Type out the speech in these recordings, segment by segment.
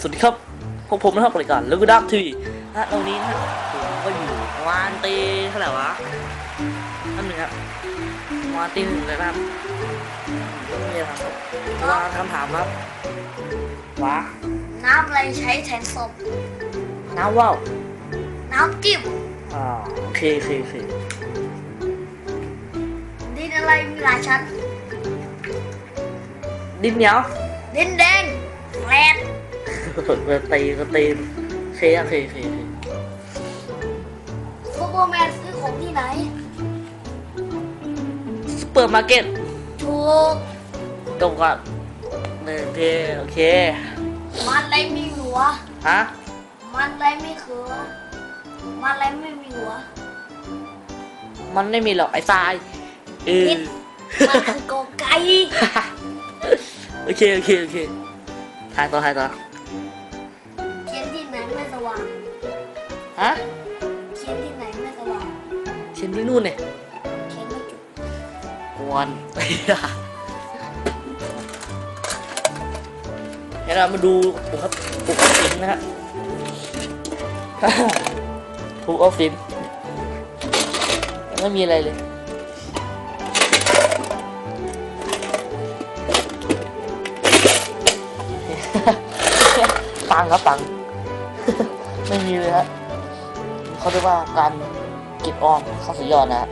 สวัสดีครับพวกผมนะครับรายการลูกดักทีวีนะตรงนี้นะฮะผมก็อยู่วานตีเท่าไหร่วะนั่นหนึ่งครับวานตีหนึ่งเลยนะครับต้องมีอะไรครับวางคำถามครับว้าน้ำอะไรใช้แทนศพน้ำว่าวน้ำจิ้มอ่าโอเคโอเคโอเคดินอะไรมีหลายชั้นดินเหนียวดินแดงแรดก็ ตีก็ตีโอเคโอเคโอเคโอเคซูเปอร์แมนซื้อของที่ไหนซูเปอร์มาร์เก็ตถูกตรงกับหนึ่งโอเคโอเค มันอะไรมีหัว ฮะ มันอะไรไม่เขือมันอะไรไม่มีหัว มันไม่มีหรอกไอ้ทรายเออผิด มันคือกอไก่ โอเค โอเค โอเคถ่ายต่อถ่ายต่อ ฮะเขียนที่ไหนไม่สว่างเช่นที่นู่นเนี่ยเขียนไม่จุดวันเดี๋ยวเรามาดูปุกครับปุกออฟฟิศนะฮะปุกออฟฟิศไม่มีอะไรเลยตังค์ครับตังค์ไม่มีเลยฮะ เขาเรียกว่าการเก็บออมเข้าสุดยอดนะฮะ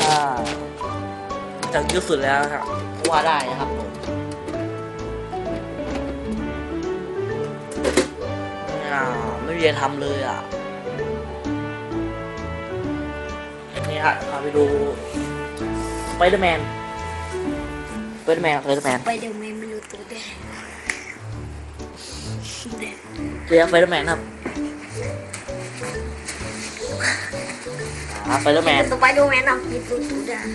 อ่าจากยุคสุดแล้วนะครับว่าได้นะครับผมอ่าไม่มีอะไรทำเลยอะนี่ฮะพาไปดูสไปเดอร์แมนสไปเดอร์แมนสไปเดอร์แมนไปเดี๋ยวแม่ไม่รู้ตัวแดงแดงเรียกสไปเดอร์แมนครับ อ่าสไปเดอร์แมนสไปเดอร์แมนอะมีตัวตัวแดง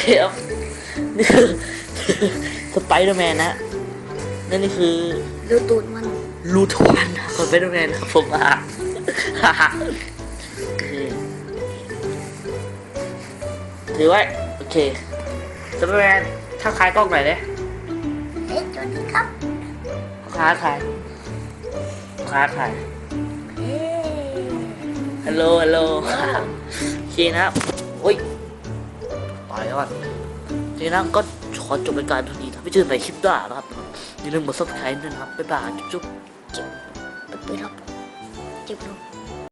ครับนี่คือสไปเดอร์แมนนะนั่นนี่คือดูตูดมันลูทวันสไปเดอร์แมนครับผมอะโอเคถือไว้โอเคสไปเดอร์แมนถ้าคล้ายกล้องไหนอยเลย เอ๊ะสวัสดีครับ ค้ายคล้ายค้ายคล้ายฮัลโหลฮัลโหลโอเคนะโอ้ยไปก่อนทีนี้นะก็ขอจบรายการเท่านี้ถ้าไม่เจอในคลิปหน้านะครับอย่าลืมกด subscribe ด้วยนะครับบ๊ายบายจุ๊บๆเจ็บไปครับจุ๊บ